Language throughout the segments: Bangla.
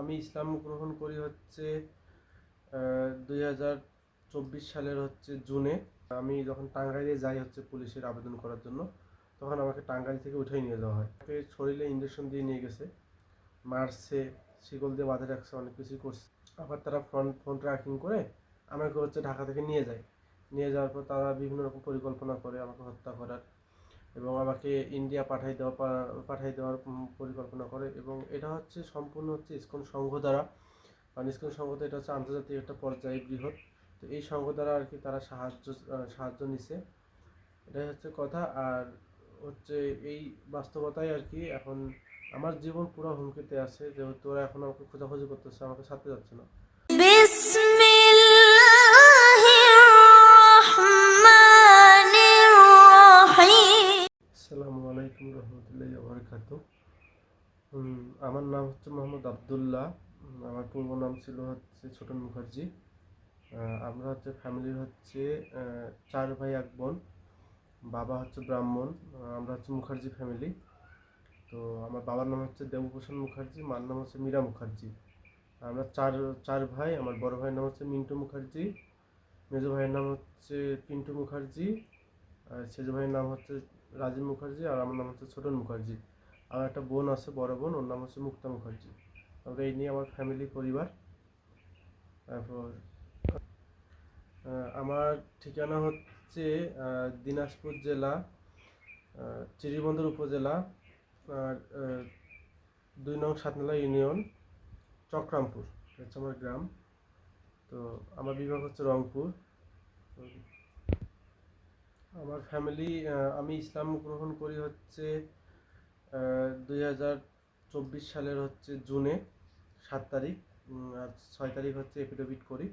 আমি ইসলাম গ্রহণ করি হচ্ছে দুই হাজার চব্বিশ সালের হচ্ছে জুনে। আমি যখন টাঙ্গাইলে যাই হচ্ছে পুলিশের আবেদন করার জন্য, তখন আমাকে টাঙ্গাইল থেকে উঠাই নিয়ে যাওয়া হয়। আমাকে শরীরে ইঞ্জেকশন দিয়ে নিয়ে গেছে। মারছে, শিকল দিয়ে বাঁধা রাখছে, অনেক কিছুই করছে। আবার তারা ফ্রন্ট ফোন ট্র্যাকিং করে আমাকে হচ্ছে ঢাকা থেকে নিয়ে যায়। নিয়ে যাওয়ার পর তারা বিভিন্ন রকম পরিকল্পনা করে আমাকে হত্যা করার। এবং আমাকে ইন্ডিয়া পাঠাই দেওয়া পাঠাই দেওয়ার পরিকল্পনা করে এবং এটা হচ্ছে সম্পূর্ণ হচ্ছে ইসকন সংঘ দ্বারা। কারণ ইসকন সংঘ তো এটা হচ্ছে আন্তর্জাতিক একটা পর্যায়ে বৃহৎ। তো এই সংঘ দ্বারা আর কি তারা সাহায্য সাহায্য নিছে। এটাই হচ্ছে কথা। আর হচ্ছে এই বাস্তবতায় আর কি এখন আমার জীবন পুরো হুমকিতে আছে। যেহেতু ওরা এখন আমাকে খোঁজাখুঁজি করতেছে, আমাকে ছাড়তে যাচ্ছে না। আসসালামু আলাইকুম রহমতুল্লাহ বারকাত আমার নাম হচ্ছে মোহাম্মদ আবদুল্লাহ। আমার পূর্ব নাম ছিল হচ্ছে ছোটন মুখার্জি। আমরা হচ্ছে ফ্যামিলির হচ্ছে চার ভাই, এক বোন। বাবা হচ্ছে ব্রাহ্মণ, আমরা হচ্ছে মুখার্জি ফ্যামিলি তো আমার বাবার নাম হচ্ছে দেবভূষণ মুখার্জি, মার নাম হচ্ছে মীরা মুখার্জি। আমরা চার চার ভাই, আমার বড় ভাইয়ের নাম হচ্ছে মিন্টু মুখার্জি, মেজো ভাইয়ের নাম হচ্ছে পিন্টু মুখার্জি, আর সেজো ভাইয়ের নাম হচ্ছে রাজীব মুখার্জি আর আমার নাম হচ্ছে ছোটন মুখার্জি। আমার একটা বোন আছে, বড় বোন, ওর নাম হচ্ছে মুক্তা মুখার্জি। আমরা এই নিয়ে আমার ফ্যামিলি পরিবার, তারপর আমার ঠিকানা হচ্ছে দিনাজপুর জেলা চিরিবন্দর উপজেলা, আর দুই নং সাতনালা ইউনিয়ন, চক্রামপুর। হচ্ছে আমার গ্রাম। তো আমার বিভাগ হচ্ছে রংপুর। আমার ফ্যামিলি আমি ইসলাম গ্রহণ করি হচ্ছে দুই হাজার চব্বিশ সালের হচ্ছে জুনে, সাত তারিখ আর ছয় তারিখ হচ্ছে এফিডেভিট করি।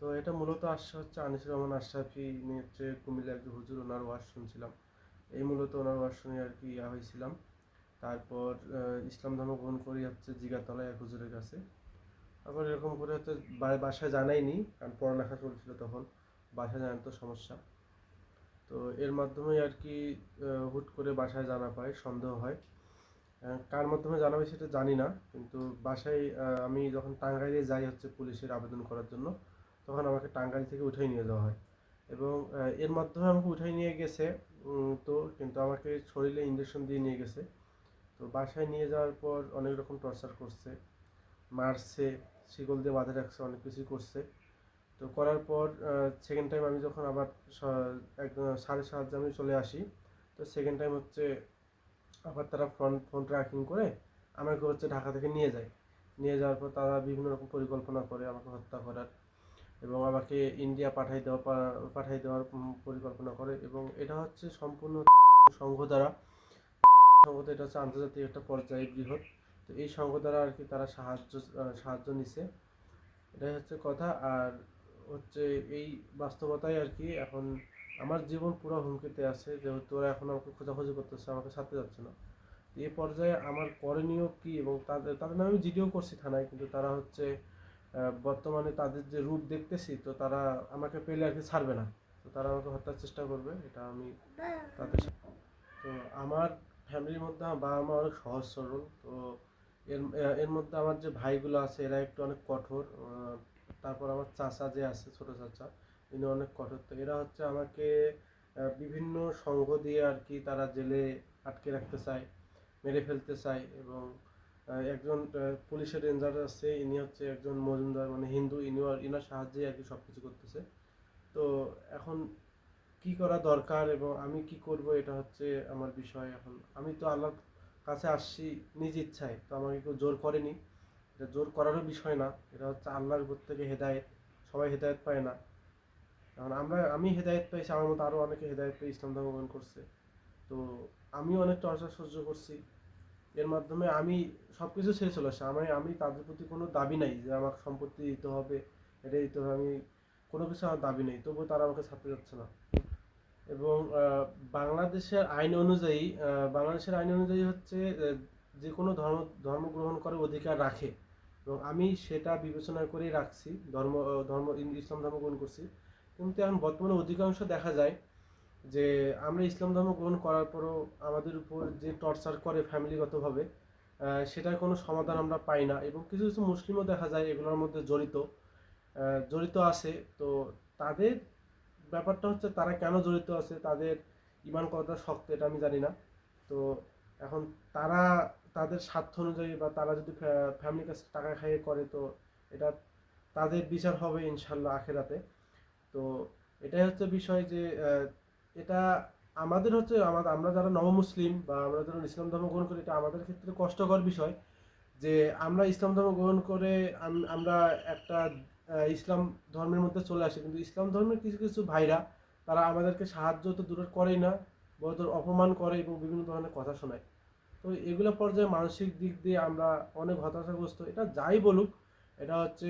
তো এটা মূলত আসছে হচ্ছে আনিসুর রহমান আশরাফি হচ্ছে কুমিল্লা একজন হুজুর, ওনার ওয়াজ শুনছিলাম। এই মূলত ওনার ওয়াজ শুনে আর কি ইয়া হয়েছিলাম। তারপর ইসলাম ধর্ম গ্রহণ করি হচ্ছে জিগাতলা এক হুজুরের কাছে। তারপর এরকম করে হচ্ছে বাসায় জানাইনি, কারণ পড়ালেখা চলছিল তখন। বাসায় জানার তো সমস্যা। তো এর মাধ্যমে আর কি হুট করে বাসায় জানা পায়, সন্দেহ হয়। কার মাধ্যমে জানাবে সেটা জানি না, কিন্তু বাসায় আমি যখন টাঙ্গাইলে যাই হচ্ছে পুলিশের আবেদন করার জন্য, তখন আমাকে টাঙ্গাইল থেকে উঠাই নিয়ে যাওয়া হয়। এবং এর মাধ্যমে আমাকে উঠাই নিয়ে গেছে তো কিন্তু আমাকে শরীরে ইঞ্জেকশন দিয়ে নিয়ে গেছে। তো বাসায় নিয়ে যাওয়ার পর অনেক রকম টর্চার করছে, মারছে, শিকল দিয়ে বাঁধে রাখছে, অনেক কিছুই করছে। তো করার পর সেকেন্ড টাইম আমি যখন আবার এক সাড়ে সাহায্যে আমি চলে আসি, তো সেকেন্ড টাইম হচ্ছে আবার তারা ফ্রন্ট ফোন ট্র্যাকিং করে আমাকে হচ্ছে ঢাকা থেকে নিয়ে যায়। নিয়ে যাওয়ার পর তারা বিভিন্ন রকম পরিকল্পনা করে আমাকে হত্যা করার এবং আমাকে ইন্ডিয়া পাঠাই দেওয়া পাঠাই দেওয়ার পরিকল্পনা করে এবং এটা হচ্ছে সম্পূর্ণ সংঘ দ্বারা। সংঘ তো এটা হচ্ছে আন্তর্জাতিক একটা পর্যায়ে বৃহৎ। তো এই সংঘ দ্বারা আর কি তারা সাহায্য সাহায্য নিছে। এটাই হচ্ছে কথা। আর হচ্ছে এই বাস্তবতায় আর কি। এখন আমার জীবন পুরো হুমকিতে আছে, যেহেতু ওরা এখন আমাকে খোঁজাখুঁজি করতেছে, আমাকে ছাড়তে যাচ্ছে না। এ পর্যায়ে আমার করণীয় কি এবং তাদের তাদের নামে আমি জিডিও করছি থানায়, কিন্তু তারা হচ্ছে বর্তমানে তাদের যে রূপ দেখতেছি, তো তারা আমাকে পেলে আর কি ছাড়বে না। তো তারা আমাকে হত্যার চেষ্টা করবে, এটা আমি তাদের তো আমার ফ্যামিলির মধ্যে আমার বাবা মা অনেক সহজ সরল তো এর এর মধ্যে আমার যে ভাইগুলো আছে, এরা একটু অনেক কঠোর তারপর আমার চাচা যে আছে, ছোট চাচা, ইনি অনেক কঠোর। তো এরা হচ্ছে আমাকে বিভিন্ন সঙ্গ দিয়ে আর কি তারা জেলে আটকে রাখতে চায়, মেরে ফেলতে চায় এবং একজন পুলিশের রেঞ্জার আছে, ইনি হচ্ছে একজন মজুমদার মানে হিন্দু, ইনিও ইনার সাহায্যে আর কি সব কিছু করতেছে। তো এখন কি করা দরকার এবং আমি কি করব এটা হচ্ছে আমার বিষয় এখন। আমি তো আল্লাহর কাছে আসছি নিজ ইচ্ছায়, তো আমাকে কেউ জোর করেনি। এটা জোর করারও বিষয় না। এটা হচ্ছে আল্লাহর উপর থেকে হেদায়েত। সবাই হেদায়েত পায় না। কারণ আমরা, আমি হেদায়েত পাইছি আমার মতো আরও অনেকে হেদায়েত পেয়ে ইসলাম ধর্ম গ্রহণ করছে। তো আমিও অনেক টর্চার সহ্য করছি। এর মাধ্যমে আমি সব কিছু শেষ হলো আমি আমি তাদের প্রতি কোনো দাবি নাই যে আমাকে সম্পত্তি দিতে হবে এটা দিতে হবে। আমি কোনো কিছু আমার দাবি নেই। তবুও তারা আমাকে ছাড়তে যাচ্ছে না। এবং বাংলাদেশের আইন অনুযায়ী বাংলাদেশের আইন অনুযায়ী হচ্ছে যে কোনো ধর্ম ধর্ম গ্রহণ করার অধিকার রাখে। এবং আমি সেটা বিবেচনা করেই রাখছি, ধর্ম ধর্ম ইসলাম ধর্ম গ্রহণ করছি। কিন্তু এখন বর্তমানে অধিকাংশ দেখা যায় যে আমরা ইসলাম ধর্ম গ্রহণ করার পরও আমাদের উপর যে টর্চার করে ফ্যামিলিগতভাবে সেটার কোনো সমাধান আমরা পাই না এবং কিছু কিছু মুসলিমও দেখা যায় এগুলোর মধ্যে জড়িত জড়িত আছে। তো তাদের ব্যাপারটা হচ্ছে তারা কেন জড়িত আছে, তাদের ইমান কতটা শক্ত এটা আমি জানি না। তো এখন তারা তাদের স্বার্থ অনুযায়ী বা তারা যদি ফ্যামিলির কাছে টাকা খাইয়ে করে, তো এটা তাদের বিচার হবে ইনশাল্লাহ আখেরাতে। তো এটাই হচ্ছে বিষয় যে এটা আমাদের হচ্ছে আমাদের আমরা যারা নবমুসলিম বা আমরা যারা ইসলাম ধর্ম গ্রহণ করি, এটা আমাদের ক্ষেত্রে কষ্টকর বিষয় যে, আমরা ইসলাম ধর্ম গ্রহণ করে আম- আমরা একটা ইসলাম ধর্মের মধ্যে চলে আসি। কিন্তু ইসলাম ধর্মের কিছু কিছু ভাইরা, তারা আমাদেরকে সাহায্য তো দূরের করেই না বড় অপমান করে এবং বিভিন্ন ধরনের কথা শোনায়। তো এগুলো পর্যায়ে মানসিক দিক দিয়ে আমরা অনেক হতাশাগ্রস্ত। এটা যাই বলুক, এটা হচ্ছে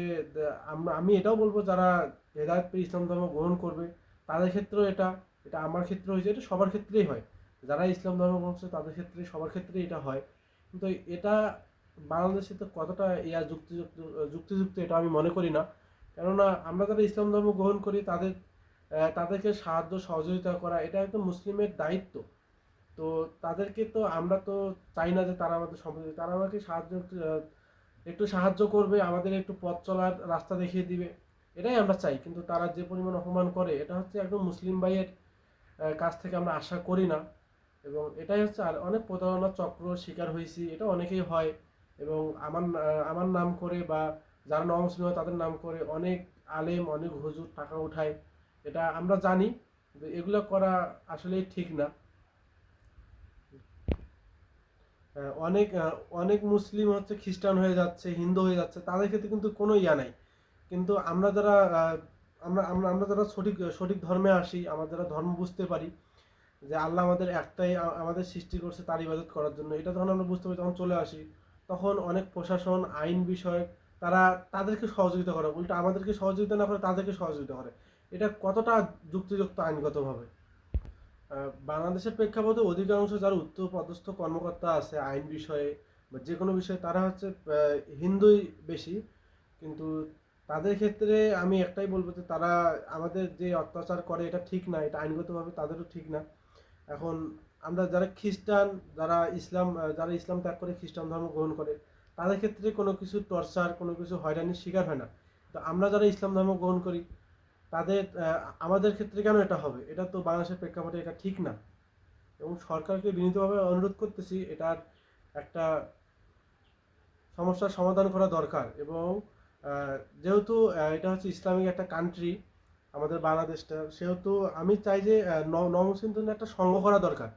আমরা, আমি এটাও বলব যারা হেদায়ত পেয়ে ইসলাম ধর্ম গ্রহণ করবে, তাদের ক্ষেত্রেও এটা এটা আমার ক্ষেত্রে হয়েছে, এটা সবার ক্ষেত্রেই হয়। যারা ইসলাম ধর্ম গ্রহণ করছে, তাদের ক্ষেত্রে সবার ক্ষেত্রেই এটা হয়। কিন্তু এটা বাংলাদেশে তো কতটা ইয়া যুক্তিযুক্ত যুক্তিযুক্ত এটা আমি মনে করি না। কেননা আমরা যারা ইসলাম ধর্ম গ্রহণ করি, তাদের তাদেরকে সাহায্য, সহযোগিতা করা, এটা একদম মুসলিমের দায়িত্ব। তো তাদেরকে তো আমরা তো চাই না যে তারা আমাদের সম্পত্তি তারা আমাকে সাহায্য একটু সাহায্য করবে, আমাদের একটু পথ চলার রাস্তা দেখিয়ে দিবে। এটাই আমরা চাই। কিন্তু তারা যে পরিমাণ অপমান করে, এটা হচ্ছে একদম মুসলিম ভাইয়ের কাছ থেকে আমরা আশা করি না। এবং এটাই হচ্ছে, আর অনেক প্রতারণার চক্র শিকার হয়েছি, এটা অনেকেই হয়। এবং আমার আমার নাম করে বা যারা নমুসলিম হয়, তাদের নাম করে অনেক আলেম, অনেক হুজুর টাকা উঠায়। এটা আমরা জানি এগুলো করা আসলেই ঠিক না। অনেক অনেক মুসলিম হচ্ছে খ্রিস্টান হয়ে যাচ্ছে, হিন্দু হয়ে যাচ্ছে, তাদের ক্ষেত্রে কিন্তু কোনো ইয়া নাই। কিন্তু আমরা যারা আমরা আমরা আমরা যারা সঠিক সঠিক ধর্মে আসি, আমরা যারা ধর্ম বুঝতে পারি, যে আল্লাহ আমাদের একটাই আমাদের সৃষ্টি করছে তার ইবাদত করার জন্য, এটা যখন আমরা বুঝতে পারি, তখন চলে আসি। তখন অনেক প্রশাসন, আইন বিষয়ক, তারা তাদেরকে সহযোগিতা করে, উল্টো আমাদেরকে সহযোগিতা না করে তাদেরকে সহযোগিতা করে। এটা কতটা যুক্তিযুক্ত, আইনগতভাবে? বাংলাদেশের প্রেক্ষাপটে অধিকাংশ যারা উচ্চ পদস্থ কর্মকর্তা আছে, আইন বিষয়ে বা যে কোনো বিষয়ে, তারা হচ্ছে হিন্দুই বেশি। কিন্তু তাদের ক্ষেত্রে আমি একটাই বলব যে, তারা আমাদের যে অত্যাচার করে, এটা ঠিক না, এটা আইনগতভাবে তাদেরও ঠিক না। এখন আমরা যারা খ্রিস্টান, যারা ইসলাম যারা ইসলাম ত্যাগ করে, খ্রিস্টান ধর্ম গ্রহণ করে, তাদের ক্ষেত্রে কোনো কিছু টর্চার, কোনো কিছু হয়রানির শিকার হয় না। তো আমরা যারা ইসলাম ধর্ম গ্রহণ করি তাদের আমাদের ক্ষেত্রে কেন এটা হবে? এটা তো বাংলাদেশের প্রেক্ষাপটে এটা ঠিক না। এবং সরকারকে বিনীতভাবে অনুরোধ করতেছি, এটার একটা সমস্যার সমাধান করা দরকার। এবং যেহেতু এটা হচ্ছে ইসলামিক একটা কান্ট্রি আমাদের বাংলাদেশটা, সেহেতু আমি চাই যে জন্য একটা সংঘ করা দরকার।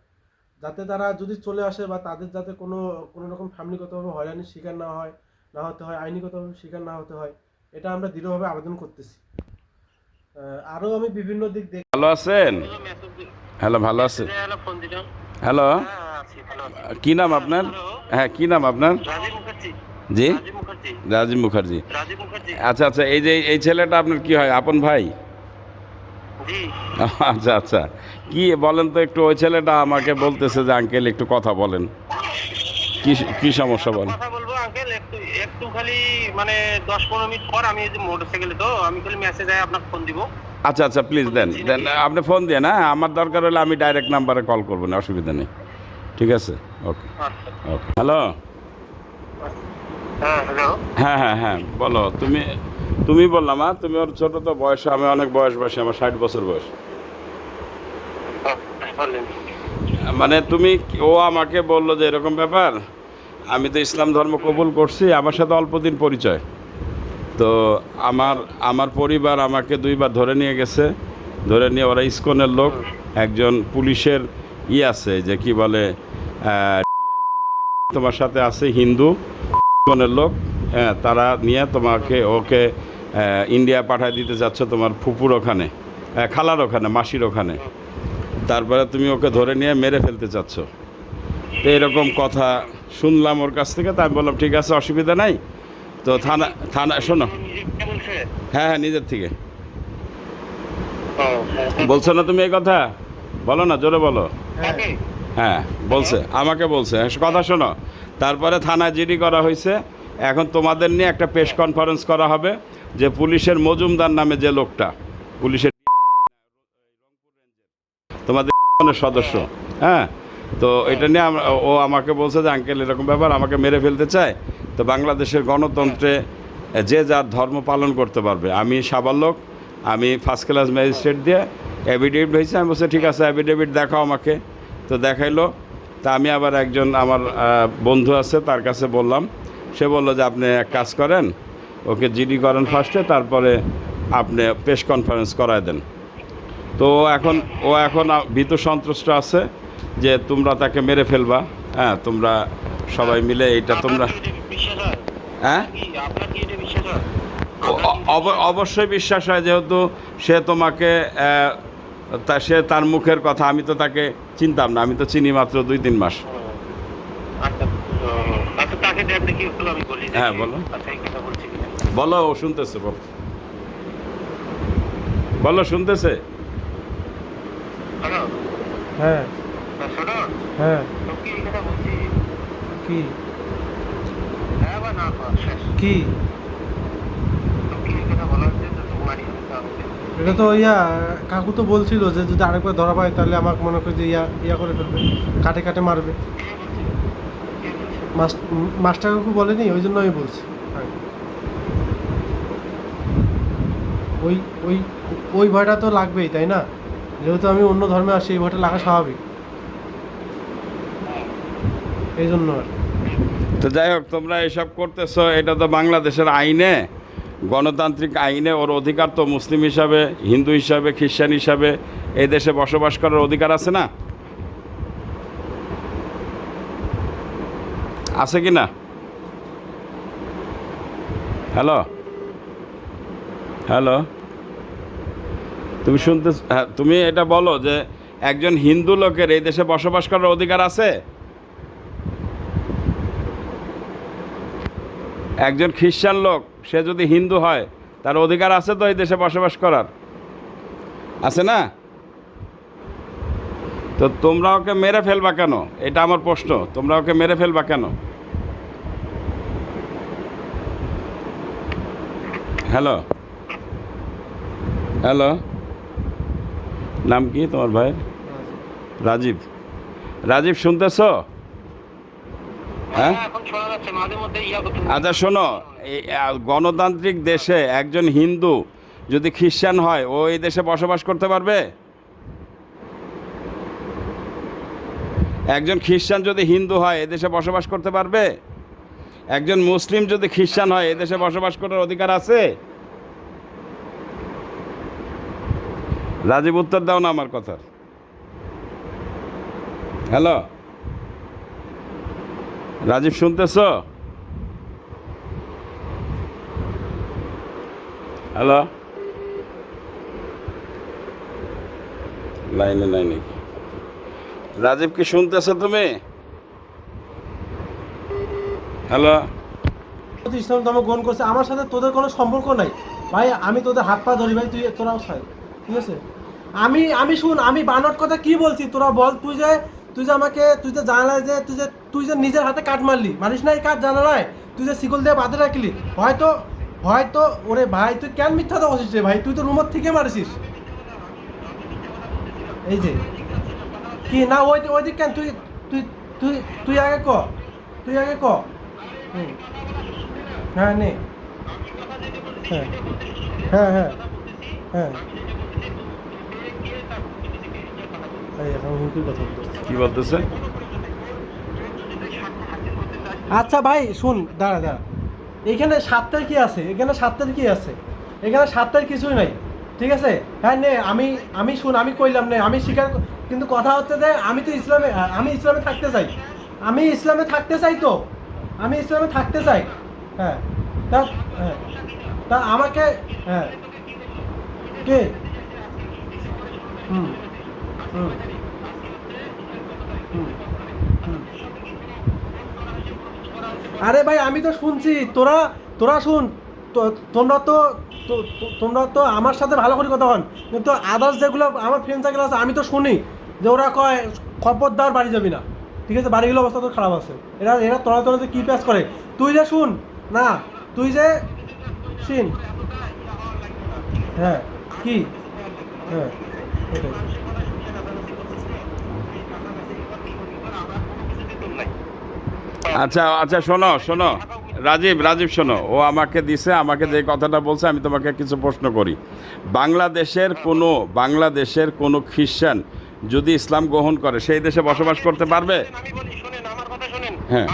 যাতে তারা যদি চলে আসে বা তাদের যাতে কোনো কোনো রকম ফ্যামিলিগতভাবে হয়রানির শিকার না হয়, না হতে হয়, আইনিগতভাবে শিকার না হতে হয়, এটা আমরা দৃঢ়ভাবে আবেদন করতেছি। আরও আমি বিভিন্ন দিক দেখ ভালো আছেন? হ্যালো, ভালো আছে। ফোন দিলাম হ্যালো। হ্যাঁ কি নাম আপনার? হ্যাঁ কি নাম আপনার? জি? রাজীব মুখার্জি। আচ্ছা আচ্ছা এই যে এই ছেলেটা আপনার কি হয়? আপন ভাই? আচ্ছা আচ্ছা। কি বলেন তো একটু, ওই ছেলেটা আমাকে বলতেছে যে আঙ্কেল একটু কথা বলেন। কি কি সমস্যা বলেন? আঙ্কেল একটু একটু খালি মানে দশ পনেরো মিনিট পর আমি এই যে মোটরসাইকেলে তো আমি খালি মেসেজ আয় আপনাকে ফোন দিব। আচ্ছা আচ্ছা প্লিজ দেন দেন আপনি ফোন দিয়ে হ্যাঁ? আমার দরকার হলে আমি ডাইরেক্ট নাম্বারে কল করব না অসুবিধা নেই। ঠিক আছে? ওকে আচ্ছা। ওকে হ্যালো হ্যাঁ হ্যালো হ্যাঁ হ্যাঁ হ্যাঁ বলো তুমি তুমি বললাম আর তুমি ওর ছোট তো বয়স আমি অনেক বয়স বয়সী আমার ষাট বছর বয়স। মানে তুমি ও আমাকে বলল যে এরকম ব্যাপার আমি তো ইসলাম ধর্ম কবুল করছি, আমার সাথে অল্প দিন পরিচয়। তো আমার আমার পরিবার আমাকে দুইবার ধরে নিয়ে গেছে। ধরে নিয়ে ওরা ইস্কনের লোক, একজন পুলিশের ই আছে, যে কি বলে তোমার সাথে আছে হিন্দু, ইস্কনের লোক হ্যাঁ তারা নিয়ে তোমাকে, ওকে ইন্ডিয়া পাঠায় দিতে যাচ্ছ তোমার ফুপুর ওখানে খালার ওখানে, মাসির ওখানে। তারপরে তুমি ওকে ধরে নিয়ে মেরে ফেলতে চাচ্ছ। তো এরকম কথা শুনলাম ওর কাছ থেকে, তাই বললাম, ঠিক আছে, অসুবিধা নাই। তো থানা থানা, শোনো। হ্যাঁ হ্যাঁ নিজের থেকে। বলছো না তুমি এই কথা? বলো না, জোরে বলো। হ্যাঁ বলছে, আমাকে বলছে। কথা শোনো, তারপরে থানা জিডি করা হয়েছে। এখন তোমাদের নিয়ে একটা প্রেস কনফারেন্স করা হবে যে পুলিশের মজুমদার নামে যে লোকটা, পুলিশের তোমাদের সদস্য হ্যাঁ? তো এটা নিয়ে ও আমাকে বলছে যে, আঙ্কেল, এরকম ব্যাপার আমাকে মেরে ফেলতে চায়। তো বাংলাদেশের গণতন্ত্রে যে যার ধর্ম পালন করতে পারবে। আমি সাবাল্যক আমি ফার্স্ট ক্লাস ম্যাজিস্ট্রেট দিয়ে অ্যাফিডেভিট হয়েছে। আমি বলছি, ঠিক আছে অ্যাফিডেভিট দেখাও আমাকে। তো দেখাইলো। তা আমি আবার একজন আমার বন্ধু আছে, তার কাছে বললাম। সে বলল যে, আপনি এক কাজ করেন, ওকে জিডি করেন ফার্স্টে তারপরে আপনি প্রেস কনফারেন্স করায় দেন। তো এখন ও এখন ভীত সন্ত্রস্ত আছে। যে তোমরা তাকে মেরে ফেলবা। হ্যাঁ তোমরা সবাই মিলে তোমরা এটা বিশ্বাস হয়? কি আপনার কি এটা বিশ্বাস ও- অ- অব- অবশ্যই বিশ্বাস হয় যেহেতু সে তোমাকে তা সে তার মুখের কথা আমি তো তাকে চিনতাম না আমি তো চিনি মাত্র দুই তিন মাস। আচ্ছা আচ্ছা। হ্যাঁ, বলো। বলো ও শুনতেছে বল। বলো শুনতেছে? হ্যাঁ। হ্যাঁ। কি? হ্যাঁ এটা তো ইয়া কাকু তো বলছিল যে যদি আরেকবার ধরা পায় তাহলে আমাকে মনে করে যে ইয়া ইয়া করে ফেলবে কাটে কাটে মারবে। মাস্টার কাকু বলেনি ওই জন্য আমি বলছি। হ্যাঁ। ওই ওই ওই ভয়টা তো লাগবেই তাই না? যেহেতু আমি অন্য ধর্মে আসি এই ভয়টা লাগা স্বাভাবিক। এই জন্য আর তো যাই হোক, তোমরা এসব করতেছো, এটা তো বাংলাদেশের আইনে, গণতান্ত্রিক আইনে ওর অধিকার তো মুসলিম হিসাবে, হিন্দু হিসাবে, খ্রিস্টান হিসাবে, এই দেশে বসবাস করার অধিকার আছে না? আছে কি না? হ্যালো? হ্যালো? তুমি শুনতে হ্যাঁ তুমি এটা বলো যে একজন হিন্দু লোকের এই দেশে বসবাস করার অধিকার আছে? একজন খ্রিস্টান লোক, সে যদি হিন্দু হয়, তার অধিকার আছে তো এই দেশে বসবাস করার? আছে না? তো তোমরা ওকে মেরে ফেলবা কেন? এটা আমার প্রশ্ন, তোমরা ওকে মেরে ফেলবা কেন? হ্যালো? হ্যালো? নাম কি তোমার ভাই রাজীব। রাজীব শুনতেছো? হ্যাঁ? আচ্ছা শোনো এই গণতান্ত্রিক দেশে একজন হিন্দু যদি খ্রিস্টান হয় ও এই দেশে বসবাস করতে পারবে? একজন খ্রিস্টান যদি হিন্দু হয় এদেশে বসবাস করতে পারবে? একজন মুসলিম যদি খ্রিস্টান হয় এদেশে বসবাস করার অধিকার আছে? রাজীব উত্তর দাও না আমার কথা। হ্যালো? রাজীব, শুনতেছ? হ্যালো? লাইনে লাইনে। রাজীব কি শুনতেছ তুমি? হ্যালো? ইসলাম ধর্ম গ্রহণ করছে। আমার সাথে তোদের কোনো সম্পর্ক নাই। ভাই, আমি তোদের হাত পা ধরি, ভাই, তুই তোরাও ছাই ঠিক আছে? আমি আমি শুন, আমি বানর কথা কি বলছি? তোরা বল, তুই যে তুই যে আমাকে, তুই যে জানালায় যে, তুই যে তুই যে নিজের হাতে কাঠ মারলি, মারিস না এই কাঠ জানালায়? তুই যে শিকল দিয়ে বাঁধে রাখলি, হয়তো হয়তো, ওরে ভাই, তুই কেন মিথ্যা তো বসিস রে ভাই? তুই তো রুমত থেকে মারিস এই যে, কি, না, ওই ওই দিক কেন? তুই তুই তুই তুই আগে ক, তুই আগে ক। হ্যাঁ নে। হ্যাঁ। হ্যাঁ হ্যাঁ। হ্যাঁ এই এখন হুমকির কথা বলতেছে কি বলতেছে? আচ্ছা ভাই শুন দাঁড়া দাঁড়া। এখানে সাতটার কি আছে? এখানে সাতটার কি আছে? এখানে সাতটার কিছুই নাই ঠিক আছে? হ্যাঁ নে আমি আমি শুন আমি কইলাম নে আমি স্বীকার কিন্তু কথা হচ্ছে যে আমি তো ইসলামে আমি ইসলামে থাকতে চাই। আমি ইসলামে থাকতে চাই তো? আমি ইসলামে থাকতে চাই। হ্যাঁ তা হ্যাঁ তা আমাকে হ্যাঁ কে? হুম। আরে ভাই, আমি তো শুনছি, তোরা তোরা শুন তোমরা তো তোমরা তো আমার সাথে ভালো করে কথা হন কিন্তু আদার্স যেগুলো, আমার ফ্রেন্ড সার্কেল আছে, আমি তো শুনি যে ওরা কয়, খবরদার বাড়ি যাবি না। ঠিক আছে বাড়িগুলো অবস্থা তো খারাপ আছে। এরা এরা তোরা তোরা কী প্যাস করে? তুই যে শুন, না, তুই যে শুন। হ্যাঁ কি? হ্যাঁ আচ্ছা আচ্ছা শোনো শোনো। রাজীব রাজীব শোনো। ও আমাকে দিছে আমাকে যে কথাটা বলছে আমি তোমাকে কিছু প্রশ্ন করি। বাংলাদেশের কোনো বাংলাদেশের কোনো খ্রিস্টান যদি ইসলাম গ্রহণ করে সেই দেশে বসবাস করতে পারবে? হ্যাঁ।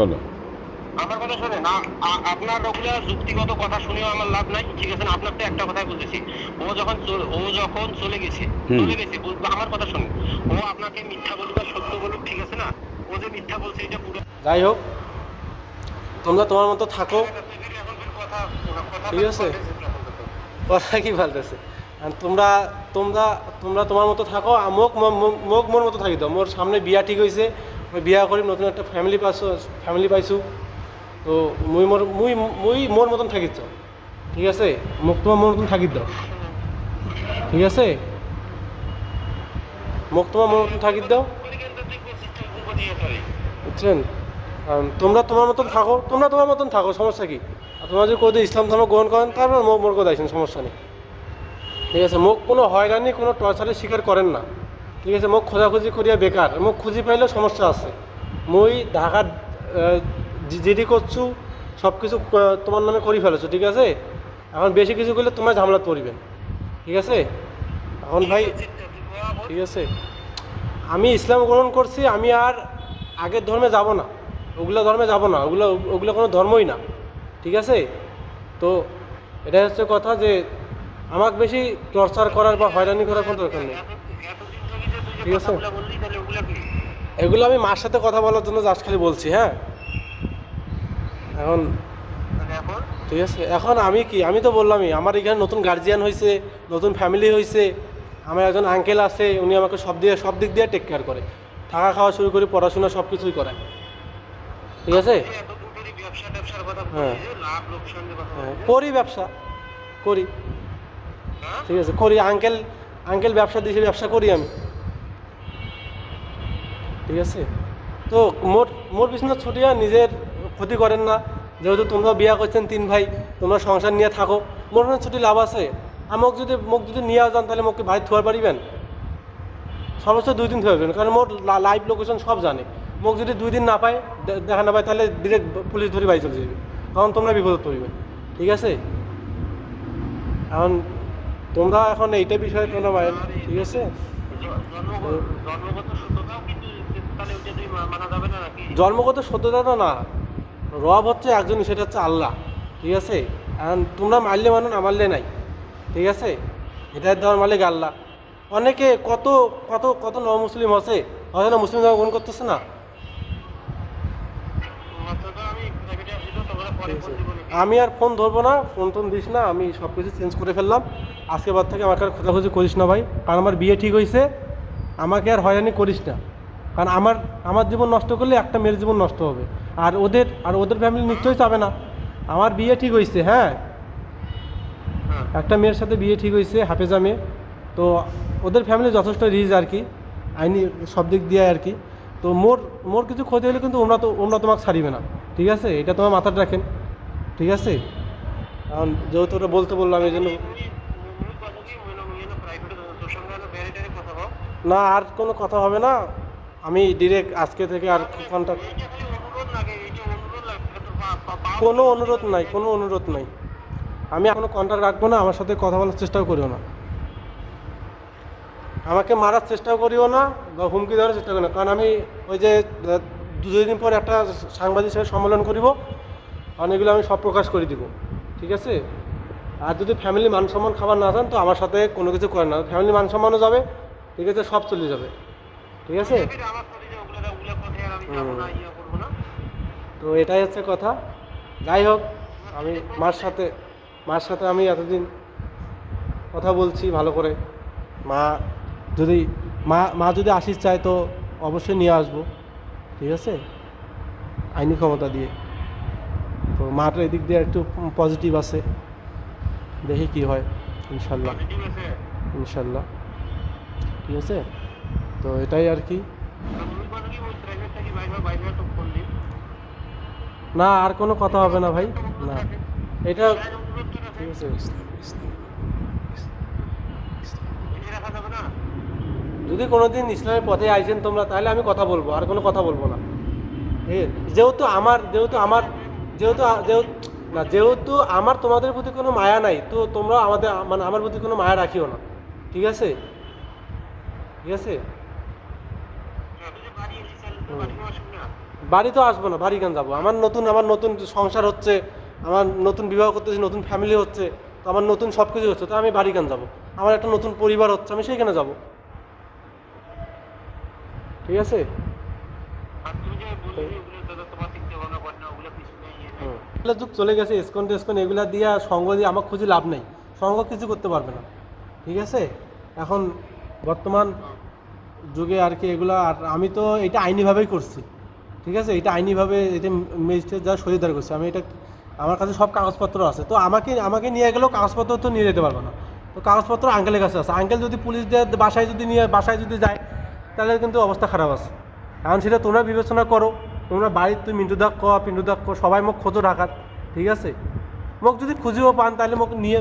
বলো। আমার কথা শুনেন আপনার ওগুলা যুক্তিগত কথা শুনেও আমার লাভ নাই। ঠিক আছে না? আপনার তো একটা কথাই বলতেছি। ও যখন ও যখন চলে গেছে চলে গেছে আমার কথা শুনুন। ও আপনাকে মিথ্যা বলুক আর সত্য বলুক ঠিক আছে না? ও মিথ্যা বলছে, এটা পুরো যাই হোক, তোমরা তোমার মতো থাকো। ঠিক আছে। কথা কি ভালতেছে তোমরা তোমরা তোমরা তোমার মতো থাকো মোক মোক মোর মতো থাকি দাও। মোর সামনে বিয়া ঠিক হয়েছে মই বিয়া করি নতুন একটা ফ্যামিলি পাইছো ফ্যামিলি পাইছো। তো মুই মোর, মুই মুই মোর মতন থাকি থাকিছ ঠিক আছে? মোক তোমার মোর মতন থাকি দাও। ঠিক আছে? মোক তোমার মোর মতন থাকি দাও। বুঝছেন? কারণ তোমরা তোমার মতন থাকো তোমরা তোমার মতন থাকো সমস্যা কি? আর তোমরা যদি কোথাও ইসলাম ধর্ম গ্রহণ করেন তারপর মোক মোর কথা আইসেন সমস্যা নেই। ঠিক আছে মোক কোনো হয়রানি কোনো টর্চারের শিকার করেন না। ঠিক আছে মোক খোঁজাখুঁজি করিয়া বেকার। মোক খুঁজি পাইলেও সমস্যা আছে। মই ঢাকার জিডি করছু সব কিছু তোমার নামে করি ফেলেছো ঠিক আছে? এখন বেশি কিছু করলে তোমার ঝামেলা পড়বেন। ঠিক আছে? এখন ভাই ঠিক আছে? আমি ইসলাম গ্রহণ করছি, আমি আর আগের ধর্মে যাব না। ওগুলো ধর্মে যাব না, ওগুলো ওগুলো কোনো ধর্মই না। ঠিক আছে? তো এটা হচ্ছে কথা যে আমাকে বেশি টর্চার করার বা হয়রানি করার কোনো দরকার নেই। ঠিক আছে। এগুলো আমি মার সাথে কথা বলার জন্য জাস্ট খালি বলছি হ্যাঁ? এখন ঠিক আছে? এখন আমি কি? আমি তো বললামই, আমার এখানে নতুন গার্জিয়ান হয়েছে নতুন ফ্যামিলি হয়েছে আমার একজন আঙ্কেল আছে উনি আমাকে সব দিয়ে সব দিক দিয়ে টেক কেয়ার করে। থাকা খাওয়া শুরু করে পড়াশোনা সব কিছুই করায়। ঠিক আছে? হ্যাঁ। হ্যাঁ, করি ব্যবসা করি। হ্যাঁ? ঠিক আছে করি। আঙ্কেল আঙ্কেল ব্যবসা দিয়েছে ব্যবসা করি আমি। ঠিক আছে? তো মোর মোর পিছনে ছুটিয়া নিজের ক্ষতি করেন না। যেহেতু তোমরা বিয়া করছেন তিন ভাই তোমরা সংসার নিয়ে থাকো। মোর পিছনে ছুটি লাভ আছে? আর মোক যদি মোক যদি নিয়ে যান তাহলে মোক কি ভাই থুয়ার পারিবেন সর্বোচ্চ দুই দিন থুয়াবেন কারণ মোর লাইভ লোকেশন সব জানে। মোক যদি দুই দিন না পায় দেখা না পায় তাহলে ডিরেক্ট পুলিশ ধরে বাড়ি চলে যাবে কারণ তোমরা বিপদত পড়বে ঠিক আছে? এখন তোমরা এখন এইটা বিষয়ে তোমরা মায়ের ঠিক আছে? জন্মগত সত্যতা তো না। রব হচ্ছে একজনই সেটা হচ্ছে আল্লাহ। ঠিক আছে? এখন তোমরা মারলে মানো না মারলে নাই। ঠিক আছে? এটা দেওয়ার মালিক আল্লাহ। অনেকে কত কত কত ন মুসলিম আছে হয়তো না মুসলিম ধর্ম গ্রহণ করতেছে না? আমি আর ফোন ধরবো না, ফোন টোন দিস না, আমি সব কিছু চেঞ্জ করে ফেললাম। আজকে বাদ থেকে আমাকে আর খোঁজাখুঁজি করিস না ভাই, কারণ আমার বিয়ে ঠিক হয়েছে। আমাকে আর হয়রানি করিস না। কারণ আমার আমার জীবন নষ্ট করলে একটা মেয়ের জীবন নষ্ট হবে। আর ওদের আর ওদের ফ্যামিলি নিশ্চয়ই চাবে না। আমার বিয়ে ঠিক হয়েছে হ্যাঁ হ্যাঁ। একটা মেয়ের সাথে বিয়ে ঠিক হয়েছে, হাফেজা মেয়ে। তো ওদের ফ্যামিলি যথেষ্ট রিচ আর কি, আইনি সব দিক দিয়ে আর কি। তো মোর মোর কিছু ক্ষতি হলে কিন্তু ওমরা তো, ওমরা তোমাকে ছাড়িবে না। ঠিক আছে? এটা তোমার মাথায় রাখেন। ঠিক আছে? কারণ যেহেতু ওটা বলতে বললাম, এই জন্য না- আর কোনো কথা হবে না। আমি ডিরেক্ট আজকে থেকে আর কন্ট্যাক্ট কোনো অনুরোধ নাই, কোনো অনুরোধ নাই। আমি এখনও কন্ট্যাক্ট রাখব না, আমার সাথে কথা বলার চেষ্টাও করিও না। আমাকে মারার চেষ্টাও করিও না, বা হুমকি দেওয়ার চেষ্টা করিও না। কারণ আমি ওই যে দু দিন পর একটা সাংবাদিক সাথে সম্মেলন করিব এগুলো আমি সব প্রকাশ করে দিব, ঠিক আছে? আর যদি ফ্যামিলি মান সম্মান খাবার না চান, তো আমার সাথে কোনো কিছু করে না। ফ্যামিলি মান সম্মানও যাবে, ঠিক আছে? সব চলে যাবে, ঠিক আছে। তো এটাই হচ্ছে কথা। যাই হোক, আমি মার সাথে মার সাথে আমি এতদিন কথা বলছি ভালো করে। মা যদি, মা মা যদি আসিস চায় তো অবশ্যই নিয়ে আসব, ঠিক আছে? আইনি ক্ষমতা দিয়ে। তো মাটা এদিক দিয়ে একটু পজিটিভ আছে। দেখি কি হয়, ইনশাল্লাহ। ইনশাল্লাহ। ঠিক আছে? তো এটাই আর কি। না, আর কোনো কথা হবে না ভাই। না। এটা ঠিক আছে? যদি কোনোদিন ইসলামের পথে আইছেন তোমরা, তাহলে আমি কথা বলব, আর কোনো কথা বলব না। যেহেতু আমার যেহেতু আমার, যেহেতু না, যেহেতু আমার তোমাদের প্রতি কোনো মায়া নাই, তো তোমরা আমাদের মানে আমার প্রতি কোনো মায়া রাখিও না। ঠিক আছে? ঠিক আছে? বাড়ি তো আসব না, বাড়ি কেন যাব? আমার নতুন আমার নতুন সংসার হচ্ছে আমার নতুন বিবাহ করতেছি নতুন ফ্যামিলি হচ্ছে তো আমার নতুন সব কিছু হচ্ছে তো আমি বাড়ি কেন যাব? আমার একটা নতুন পরিবার হচ্ছে আমি সেইখানে যাব। ঠিক আছে? যুগ চলে গেছে এসকন টেসকন এগুলা দিয়ে সঙ্গ দিয়ে আমার খুঁজে লাভ নেই। সঙ্গ কিছু করতে পারবে না। ঠিক আছে? এখন বর্তমান যুগে আর কি এগুলা আর আমি তো এটা আইনিভাবেই করছি। ঠিক আছে? এটা আইনিভাবে এটা ম্যাজিস্ট্রেট যা সহিদার করছে আমি এটা আমার কাছে সব কাগজপত্র আছে। তো আমাকে আমাকে নিয়ে গেলেও কাগজপত্র তো নিয়ে যেতে পারব না। তো কাগজপত্র আঙ্কেলের কাছে আছে। আঙ্কেল যদি পুলিশ দিয়ে, বাসায় যদি নিয়ে, বাসায় যদি যায়, তাহলে কিন্তু অবস্থা খারাপ আছে। কারণ সেটা তোমরা বিবেচনা করো। তোমরা বাড়ির তুমি মিন্টু দাক ক, পিন্টু দাক ক, সবাই মোক খোঁজো ঢাকার। ঠিক আছে? মোক যদি খুঁজেও পান, তাহলে মোক নিয়ে